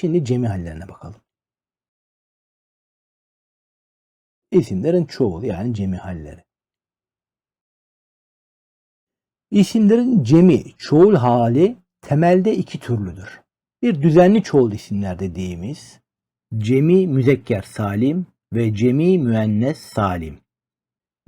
Şimdi cemi hallerine bakalım. İsimlerin çoğulu yani cemi halleri. İsimlerin cemi çoğul hali temelde iki türlüdür. Bir düzenli çoğul isimler dediğimiz cemi müzekker salim ve cemi müennes salim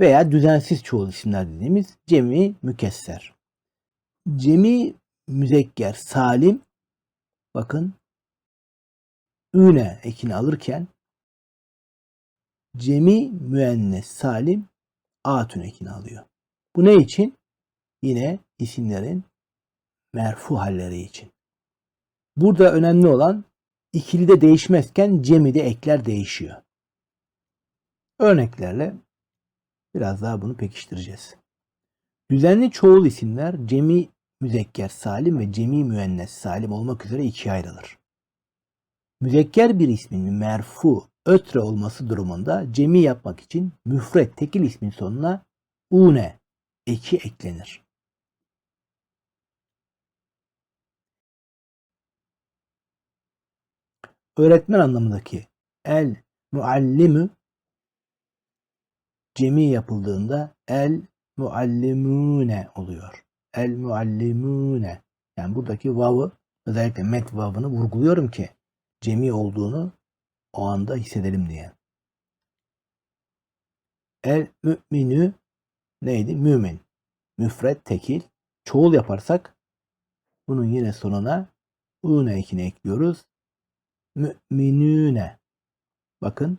veya düzensiz çoğul isimler dediğimiz cemi mükesser. Cemi müzekker salim bakın üne ekini alırken cemi müennes salim atün ekini alıyor. Bu ne için? Yine isimlerin merfu halleri için. Burada önemli olan ikili de değişmezken cemide ekler değişiyor. Örneklerle biraz daha bunu pekiştireceğiz. Düzenli çoğul isimler cemi müzekker salim ve cemi müennes salim olmak üzere ikiye ayrılır. Müzekker bir ismin merfu ötre olması durumunda cemi yapmak için müfret tekil ismin sonuna une eki eklenir. Öğretmen anlamındaki el muallimü cemi yapıldığında el muallimune oluyor. El muallimune. Yani buradaki vav'ı özellikle met vav'ını vurguluyorum ki cemi olduğunu o anda hissedelim diye. El müminü neydi? Mümin. Müfret, tekil. Çoğul yaparsak bunun yine sonuna une ekini ekliyoruz. Müminüne. Bakın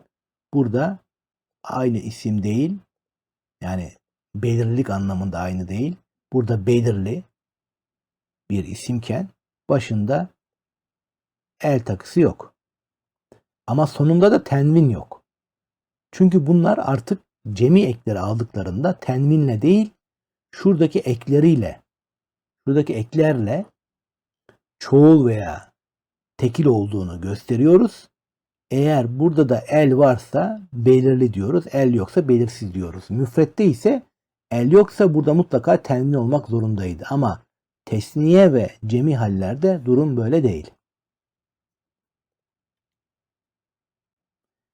burada aynı isim değil. Yani belirlilik anlamında aynı değil. Burada belirli bir isimken başında el takısı yok. Ama sonunda da tenvin yok. Çünkü bunlar artık cemi ekleri aldıklarında tenvinle değil, şuradaki ekleriyle, şuradaki eklerle çoğul veya tekil olduğunu gösteriyoruz. Eğer burada da el varsa belirli diyoruz. El yoksa belirsiz diyoruz. Müfrette ise el yoksa burada mutlaka tenvin olmak zorundaydı. Ama tesniye ve cemi hallerde durum böyle değil.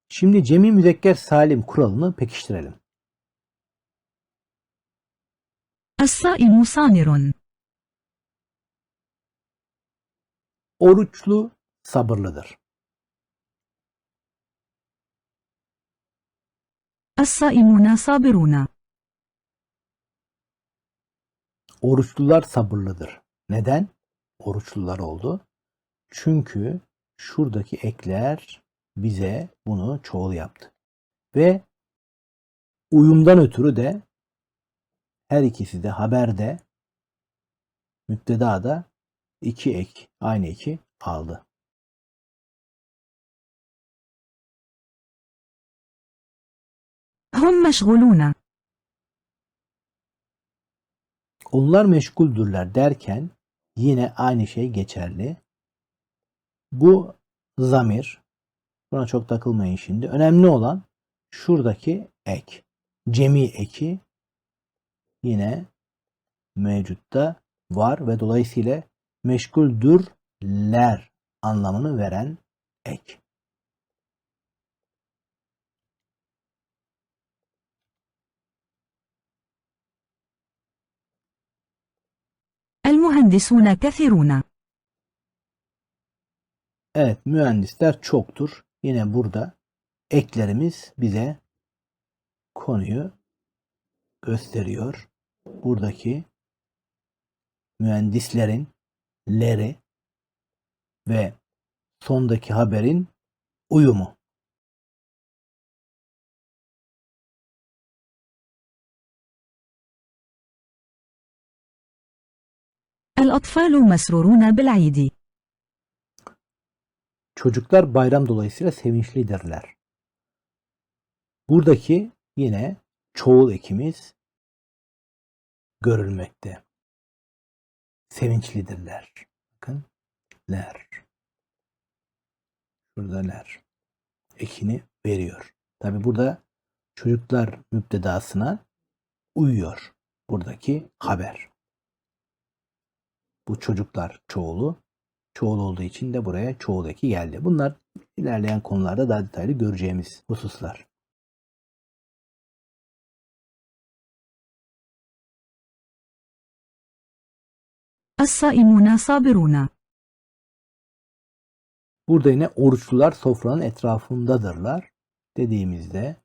Şimdi cemi müzekker salim kuralını pekiştirelim. الصائم صامر Oruçlu sabırlıdır. الصائمون صابرون Oruçlular sabırlıdır. Neden? Oruçlular oldu. Çünkü şuradaki ekler bize bunu çoğul yaptı. Ve uyumdan ötürü de her ikisi de haberde müpteda da iki ek, aynı eki aldı. Hum meşguluna. Onlar meşguldürler derken yine aynı şey geçerli. Bu zamir Buna çok takılmayın şimdi. Önemli olan şuradaki ek. Cemi eki yine mevcutta var ve dolayısıyla meşguldürler anlamını veren ek. المهندسون كثيرون Evet mühendisler çoktur. Yine burada eklerimiz bize konuyu gösteriyor. Buradaki mühendislerin leri ve sondaki haberin uyumu. الأطفال مسرورون بالعيد Çocuklar bayram dolayısıyla sevinçlidirler. Buradaki yine çoğul ekimiz görülmekte. Sevinçlidirler. Bakın ler. Şurada ler. Ekini veriyor. Tabi burada çocuklar müptedasına uyuyor. Buradaki haber. Bu çocuklar çoğulu çoğul olduğu için de buraya çoğul eki geldi. Bunlar ilerleyen konularda daha detaylı göreceğimiz hususlar. Es-saimun sabiruna Burada yine oruçlular sofranın etrafındadırlar dediğimizde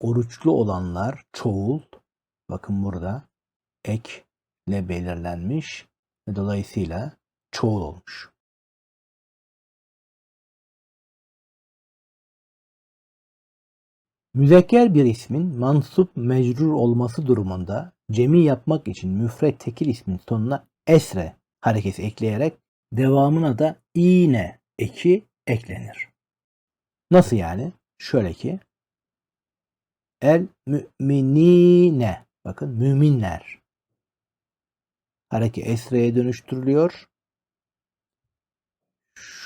oruçlu olanlar çoğul bakın burada ek ile belirlenmiş ve dolayısıyla çoğul olmuş. Müzekker bir ismin mansup mecrur olması durumunda cemi yapmak için müfret tekil ismin sonuna esre harekesi ekleyerek devamına da iğne eki eklenir. Nasıl yani? Şöyle ki el müminine bakın müminler hareke esreye dönüştürülüyor.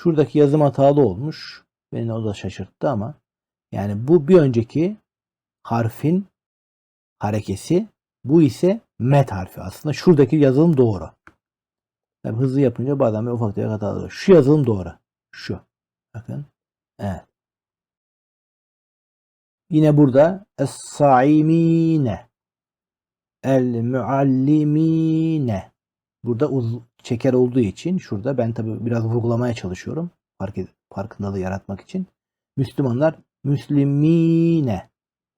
Şuradaki yazım hatalı olmuş. Beni o da şaşırttı ama yani bu bir önceki harfin harekesi bu ise met harfi aslında. Şuradaki yazılım doğru. Tabii hızlı yapınca bazen bir ufak tefek hatalar oluyor. Şu yazılım doğru. Şu. Bakın. Evet. Yine burada es-saimine el-muallimine burada uz çeker olduğu için şurada ben tabii biraz vurgulamaya çalışıyorum. Fark farkındalığı yaratmak için. Müslümanlar müslimine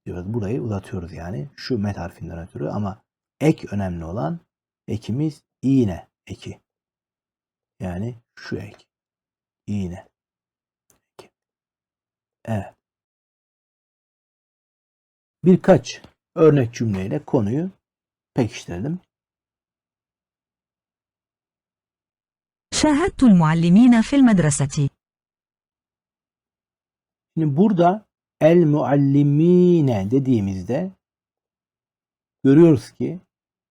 diyoruz. Burayı uzatıyoruz yani. Şu met harfinden ötürü ama ek önemli olan ekimiz iğne eki. Yani şu ek. İğne. Eki. Evet. Birkaç örnek cümleyle konuyu pekiştirelim. شاهدت المعلمين في المدرسة Şimdi burada el muallimine dediğimizde görüyoruz ki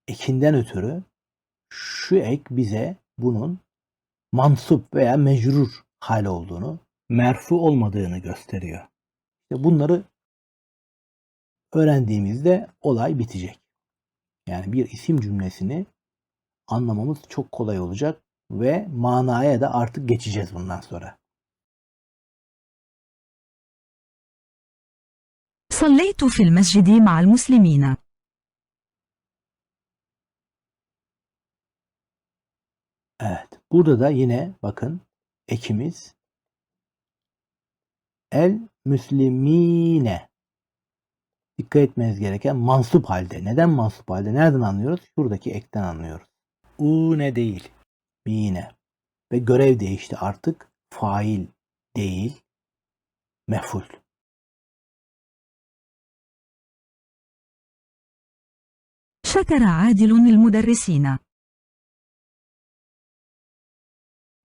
ekinden ötürü şu ek bize bunun mansup veya mecrur hal olduğunu, merfu olmadığını gösteriyor. İşte bunları öğrendiğimizde olay bitecek. Yani bir isim cümlesini anlamamız çok kolay olacak ve manaya da artık geçeceğiz bundan sonra. صليت في المسجد مع المسلمين Evet. Burada da yine bakın ekimiz el müslimine. Dikkat etmeniz gereken mansup halde. Neden mansup halde? Nereden anlıyoruz? Şuradaki ekten anlıyoruz. U ne değil. Mine. Ve görev değişti artık. Fail değil. Meful. شكر عادل المدرسين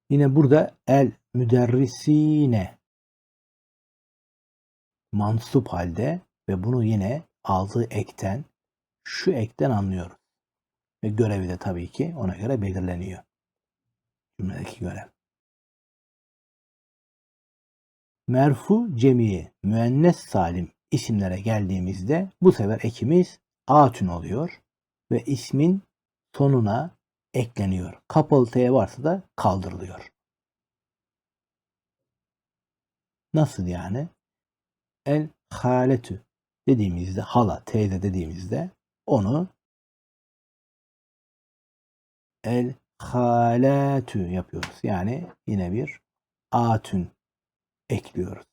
Yine burada el müderrisine mansup halde ve bunu yine aldığı ekten şu ekten anlıyoruz. Ve görevi de tabii ki ona göre belirleniyor. Cümledeki görev. Merfu cemiyi müennes salim isimlere geldiğimizde bu sefer ekimiz atün oluyor ve ismin sonuna ekleniyor. Kapalı T varsa da kaldırılıyor. Nasıl yani? El haletü dediğimizde hala teyze dediğimizde onu el haletü yapıyoruz. Yani yine bir atün ekliyoruz.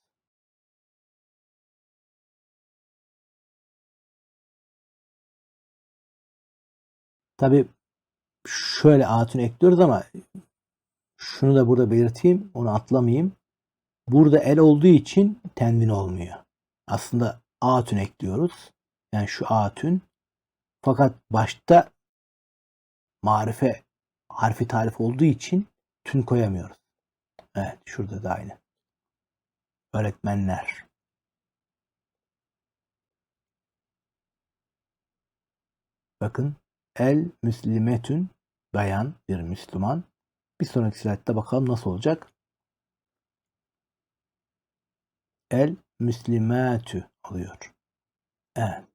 Tabi şöyle atün ekliyoruz ama şunu da burada belirteyim. Onu atlamayayım. Burada el olduğu için tenvin olmuyor. Aslında atün ekliyoruz. Yani şu atün. Fakat başta marife harfi tarif olduğu için tün koyamıyoruz. Evet şurada da aynı. Öğretmenler. Bakın el müslimetün bayan bir Müslüman. Bir sonraki slaytta bakalım nasıl olacak. El müslimatü oluyor. Evet.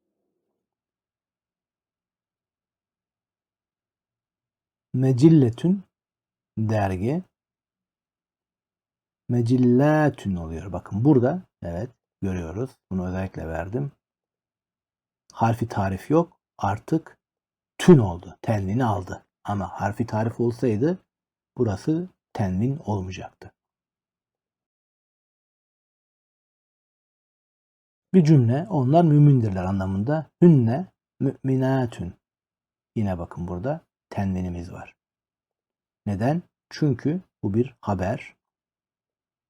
Mecilletün dergi. Mecillatün oluyor. Bakın burada evet görüyoruz. Bunu özellikle verdim. Harfi tarif yok. Artık tün oldu. Tenvini aldı. Ama harfi tarif olsaydı burası tenvin olmayacaktı. Bir cümle onlar mümindirler anlamında. Hünne müminatün. Yine bakın burada tenvinimiz var. Neden? Çünkü bu bir haber.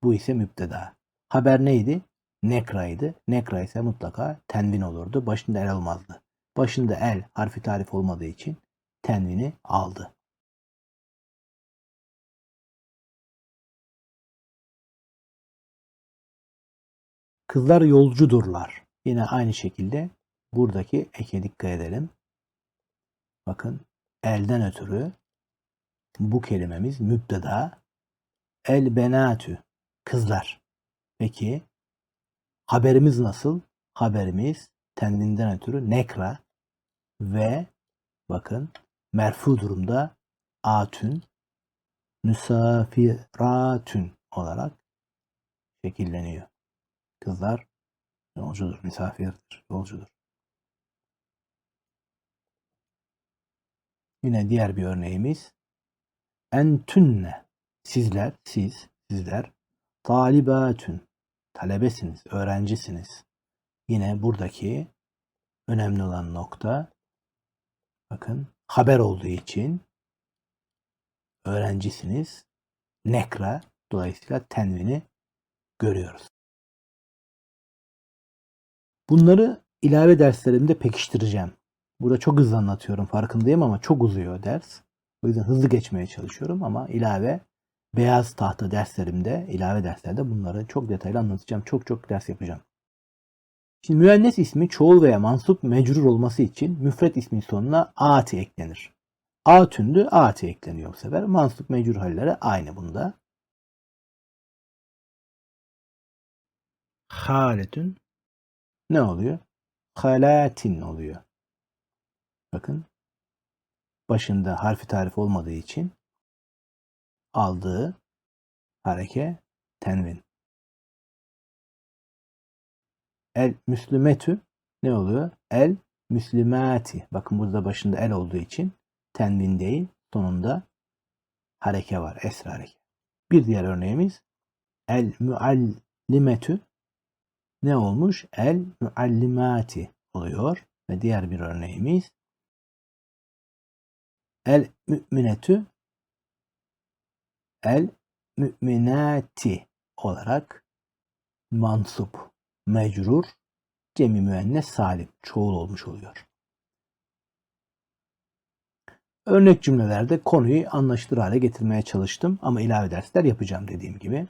Bu ise müpteda. Haber neydi? Nekra'ydı. Nekra ise mutlaka tenvin olurdu. Başında el olmazdı. Başında el harfi tarif olmadığı için tenvini aldı. Kızlar yolcudurlar. Yine aynı şekilde buradaki eke dikkat edelim. Bakın elden ötürü bu kelimemiz müpteda. El benatü kızlar. Peki haberimiz nasıl? Haberimiz tenvinden ötürü nekra ve bakın merfu durumda atün müsafiratün olarak şekilleniyor. Kızlar yolcudur, misafirdir, yolcudur. Yine diğer bir örneğimiz entünne sizler, siz, sizler talibatün talebesiniz, öğrencisiniz. Yine buradaki önemli olan nokta bakın haber olduğu için öğrencisiniz. Nekra dolayısıyla tenvini görüyoruz. Bunları ilave derslerimde pekiştireceğim. Burada çok hızlı anlatıyorum farkındayım ama çok uzuyor ders. O yüzden hızlı geçmeye çalışıyorum ama ilave beyaz tahta derslerimde, ilave derslerde bunları çok detaylı anlatacağım. Çok çok ders yapacağım. Şimdi müennes ismi çoğul veya mansup mecrur olması için müfret ismin sonuna ati eklenir. Atündü, ati ekleniyor bu sefer. Mansup mecrur halleri aynı bunda. Haletün ne oluyor? Halatin oluyor. Bakın başında harfi tarif olmadığı için aldığı hareke tenvin. El müslümetü ne oluyor? El müslimati. Bakın burada başında el olduğu için tenvin değil, sonunda hareke var, esra hareke. Bir diğer örneğimiz el müallimetü ne olmuş? El müallimati oluyor. Ve diğer bir örneğimiz El müminetü el müminati olarak mansup, mecrur, cemi müennes salim, çoğul olmuş oluyor. Örnek cümlelerde konuyu anlaşılır hale getirmeye çalıştım ama ilave dersler yapacağım dediğim gibi.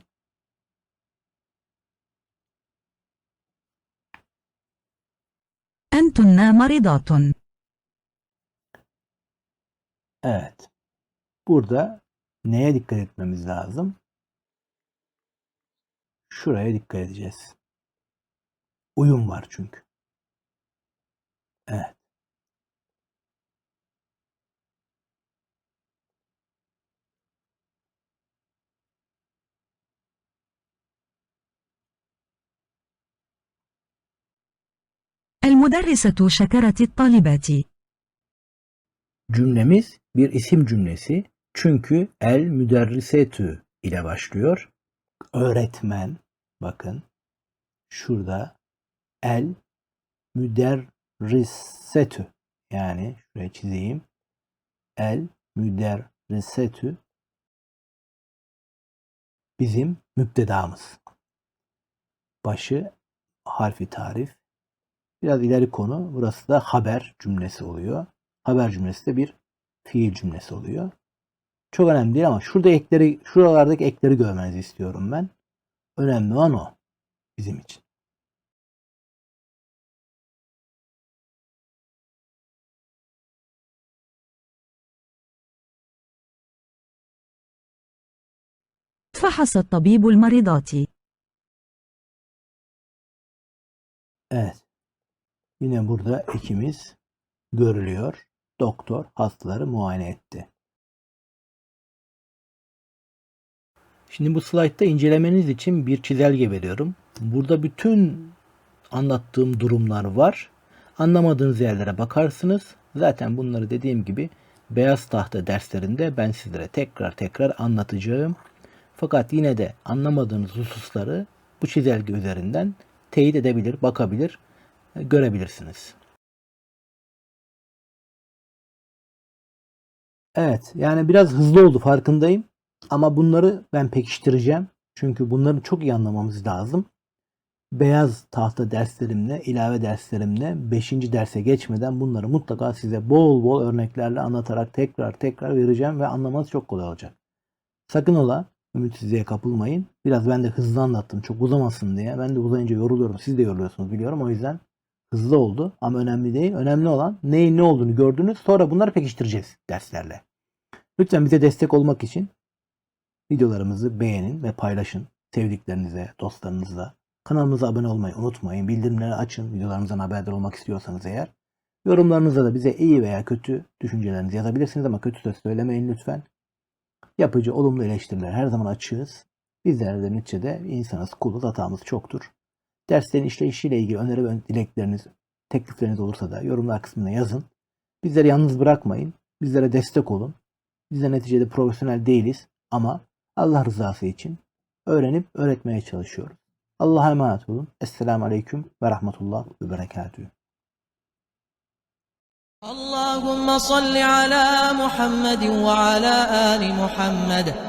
Entunna maridatun Evet. Burada neye dikkat etmemiz lazım? Şuraya dikkat edeceğiz. Uyum var çünkü. Evet. المدرسة شكرت الطالبات Cümlemiz bir isim cümlesi. Çünkü el müderrisetü ile başlıyor. Öğretmen. Bakın. Şurada el müderrisetü. Yani şuraya çizeyim. El müderrisetü bizim müptedamız. Başı harfi tarif. Biraz ileri konu. Burası da haber cümlesi oluyor Haber cümlesi de bir fiil cümlesi oluyor. Çok önemli değil ama şurada ekleri, şuralardaki ekleri görmenizi istiyorum ben. Önemli olan o bizim için. فحص الطبيب المريضات Evet. Yine burada ekimiz görülüyor. Doktor hastaları muayene etti. Şimdi bu slaytta incelemeniz için bir çizelge veriyorum. Burada bütün anlattığım durumlar var. Anlamadığınız yerlere bakarsınız. Zaten bunları dediğim gibi beyaz tahta derslerinde ben sizlere tekrar tekrar anlatacağım. Fakat yine de anlamadığınız hususları bu çizelge üzerinden teyit edebilir, bakabilir, görebilirsiniz. Evet, yani biraz hızlı oldu farkındayım. Ama bunları ben pekiştireceğim. Çünkü bunları çok iyi anlamamız lazım. Beyaz tahta derslerimle, ilave derslerimle 5. derse geçmeden bunları mutlaka size bol bol örneklerle anlatarak tekrar tekrar vereceğim ve anlamanız çok kolay olacak. Sakın ola ümitsizliğe kapılmayın. Biraz ben de hızlı anlattım çok uzamasın diye. Ben de uzayınca yoruluyorum. Siz de yoruluyorsunuz biliyorum. O yüzden hızlı oldu ama önemli değil. Önemli olan neyin ne olduğunu gördünüz. Sonra bunları pekiştireceğiz derslerle. Lütfen bize destek olmak için videolarımızı beğenin ve paylaşın sevdiklerinize, dostlarınızla. Kanalımıza abone olmayı unutmayın. Bildirimleri açın videolarımızdan haberdar olmak istiyorsanız eğer. Yorumlarınızda da bize iyi veya kötü düşüncelerinizi yazabilirsiniz ama kötü söz söylemeyin lütfen. Yapıcı, olumlu eleştiriler her zaman açığız. Bizler de neticede insanız, kuluz, hatamız çoktur. Derslerin işleyişiyle ilgili öneri ve dilekleriniz, teklifleriniz olursa da yorumlar kısmına yazın. Bizleri yalnız bırakmayın. Bizlere destek olun. Bizler neticede profesyonel değiliz ama Allah rızası için öğrenip öğretmeye çalışıyoruz. Allah'a emanet olun. Esselamu Aleyküm ve Rahmetullah ve Berekatühü. اللهم صل على محمد وعلى آل محمد